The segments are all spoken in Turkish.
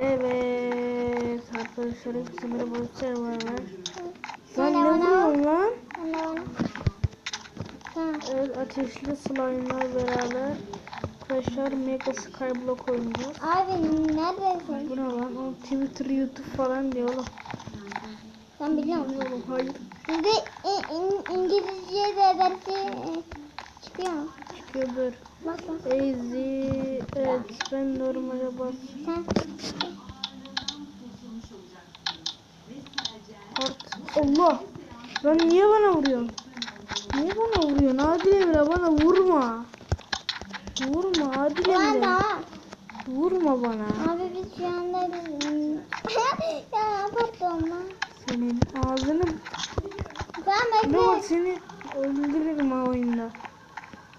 Evet arkadaşlar hepsi merhaba serverler. Sen ne vuruyorsun lan? Evet ateşli slime'lar beraber arkadaşlar Mega Skyblock oynayacağız. Abi neredesin? Bu ne lan? O Twitter, YouTube falan diyor oğlum. Ben biliyorum. Oğlum hayır. İn- İngilizce de dersi çıkıyor mu? Çıkıyor dur. Bak bak. Easy. Evet ben normale bas. Sen. Allah. Lan niye bana vuruyorsun? Niye bana vuruyorsun? Adil Emre bana vurma. Vurma Adil Emre. Vurma bana. Abi biz şu anda ya pardon lan. Senin ağzını Ben Ne bekle. seni öldürürüm ha oyunda.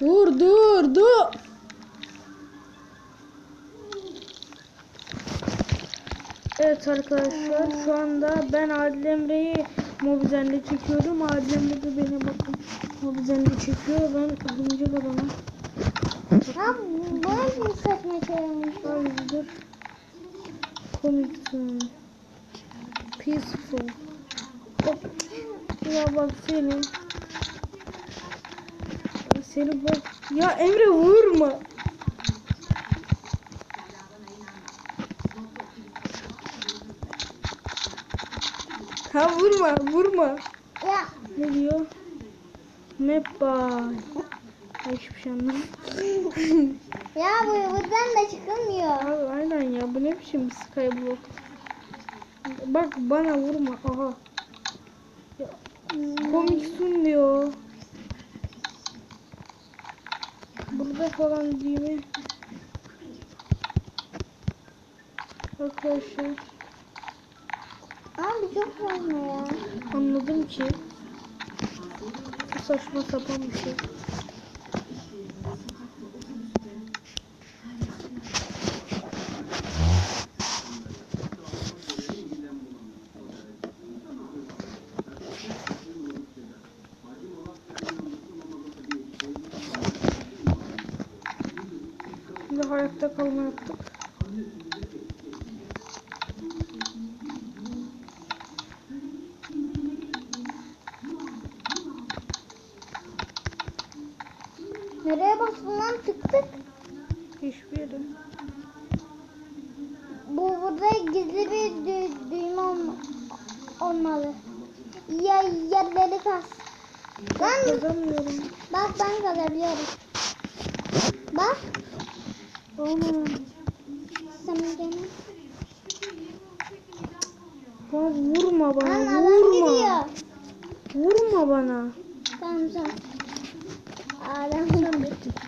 Dur dur dur. Evet arkadaşlar şu anda ben Adil Emre'yi Mobizen'de çekiyorum. Adil Emre de beni bakın Mobizen'de çekiyor. Ben örümcek adamım. Bu nasıl saçma şey olmuş? Hayırdır? Komik zone. Peaceful. Hop. Ya bak seni. Seni bak. Ya Emre vurma. Ha vurma vurma. Ya Ne diyor? Map by. Hiçbir şey anlamadım. ya bu buradan da çıkılmıyor. Abi aynen ya bu ne biçim skyblock. Bak bana vurma. Aha. Ya, komiksun diyor. Burada falan değil mi? Arkadaşlar Abi çok saçma ya. anladım ki saçma sapan bir şey. Hayatta kalma yaptık. Nereye bastın lan tık tık? Hiçbir yere. Bu burada gizli bir dü- düğme olma- olmalı. Ya yerleri kas. Lan Kazanmıyorum. bak ben kazabiliyorum. Bak Ana. sen gene. Bana vurma bana adam vurma. Vurma bana. Tamam sen. Adam bitti.